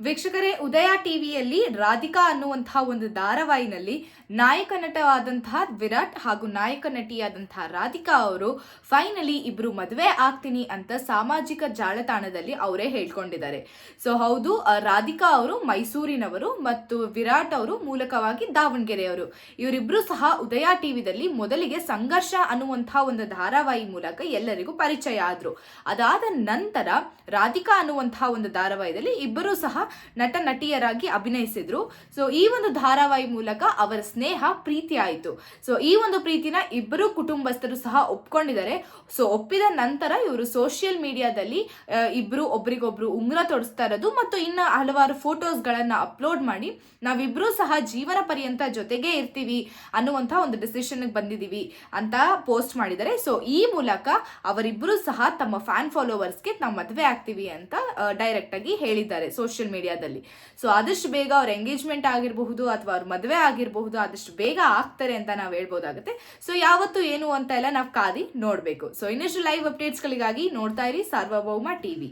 ವೀಕ್ಷಕರೇ, ಉದಯ ಟಿವಿಯಲ್ಲಿ ರಾಧಿಕಾ ಅನ್ನುವಂತಹ ಒಂದು ಧಾರಾವಾಹಿನಲ್ಲಿ ನಾಯಕ ನಟವಾದಂತಹ ವಿರಾಟ್ ಹಾಗೂ ನಾಯಕ ನಟಿಯಾದಂತಹ ರಾಧಿಕಾ ಅವರು ಫೈನಲಿ ಇಬ್ರು ಮದುವೆ ಆಗ್ತೀನಿ ಅಂತ ಸಾಮಾಜಿಕ ಜಾಲತಾಣದಲ್ಲಿ ಅವರೇ ಹೇಳ್ಕೊಂಡಿದ್ದಾರೆ. ಸೊ ಹೌದು ರಾಧಿಕಾ ಅವರು ಮೈಸೂರಿನವರು ಮತ್ತು ವಿರಾಟ್ ಅವರು ಮೂಲಕವಾಗಿ ದಾವಣಗೆರೆಯವರು. ಇವರಿಬ್ರು ಸಹ ಉದಯ ಟಿವಿದಲ್ಲಿ ಮೊದಲಿಗೆ ಸಂಘರ್ಷ ಅನ್ನುವಂತಹ ಒಂದು ಧಾರಾವಾಹಿ ಮೂಲಕ ಎಲ್ಲರಿಗೂ ಪರಿಚಯ ಆದ್ರು. ಅದಾದ ನಂತರ ರಾಧಿಕಾ ಅನ್ನುವಂತಹ ಒಂದು ಧಾರಾವಾಹಿಯಲ್ಲಿ ಇಬ್ಬರು ಸಹ ನಟ ನಟಿಯರಾಗಿ ಅಭಿನಯಿಸಿದ್ರು. ಸೊ ಈ ಒಂದು ಧಾರಾವಾಹಿ ಮೂಲಕ ಅವರ ಸ್ನೇಹ ಪ್ರೀತಿ ಆಯಿತು. ಸೊ ಈ ಒಂದು ಪ್ರೀತಿನ ಇಬ್ಬರು ಕುಟುಂಬಸ್ಥರು ಸಹ ಒಪ್ಕೊಂಡಿದ್ದಾರೆ. ಸೊ ಒಪ್ಪಿದ ನಂತರ ಇವರು ಸೋಷಿಯಲ್ ಮೀಡಿಯಾದಲ್ಲಿ ಇಬ್ಬರು ಒಬ್ರಿಗೊಬ್ರು ಉಂಗುರ ತೊಡಿಸ್ತಾ ಇರೋದು ಮತ್ತು ಇನ್ನು ಹಲವಾರು ಫೋಟೋಸ್ಗಳನ್ನು ಅಪ್ಲೋಡ್ ಮಾಡಿ ನಾವಿಬ್ರು ಸಹ ಜೀವನ ಪರ್ಯಂತ ಜೊತೆಗೇ ಇರ್ತೀವಿ ಅನ್ನುವಂಥ ಒಂದು ಡಿಸಿಷನ್ಗೆ ಬಂದಿದ್ದೀವಿ ಅಂತ ಪೋಸ್ಟ್ ಮಾಡಿದ್ದಾರೆ. ಸೊ ಈ ಮೂಲಕ ಅವರಿಬ್ಬರು ಸಹ ತಮ್ಮ ಫ್ಯಾನ್ ಫಾಲೋವರ್ಸ್ಗೆ ನಾವು ಮದುವೆ ಆಗ್ತೀವಿ ಅಂತ ಡೈರೆಕ್ಟ್ ಆಗಿ ಹೇಳಿದ್ದಾರೆ ಸೋಷಿಯಲ್ ಮೀಡಿಯಾದಲ್ಲಿ. ಸೊ ಆದಷ್ಟು ಬೇಗ ಅವ್ರ ಎಂಗೇಜ್ಮೆಂಟ್ ಆಗಿರಬಹುದು ಅಥವಾ ಅವ್ರ ಮದುವೆ ಆಗಿರಬಹುದು, ಆದಷ್ಟು ಬೇಗ ಆಗ್ತಾರೆ ಅಂತ ನಾವು ಹೇಳ್ಬೋದಾಗುತ್ತೆ. ಸೊ ಯಾವತ್ತು ಏನು ಅಂತ ಎಲ್ಲ ನಾವು ಕಾದಿ ನೋಡಬೇಕು. ಸೊ ಇನ್ನಷ್ಟು ಲೈವ್ ಅಪ್ಡೇಟ್ಸ್ಗಳಿಗಾಗಿ ನೋಡ್ತಾ ಇರಿ ಸಾರ್ವಭೌಮ ಟಿವಿ.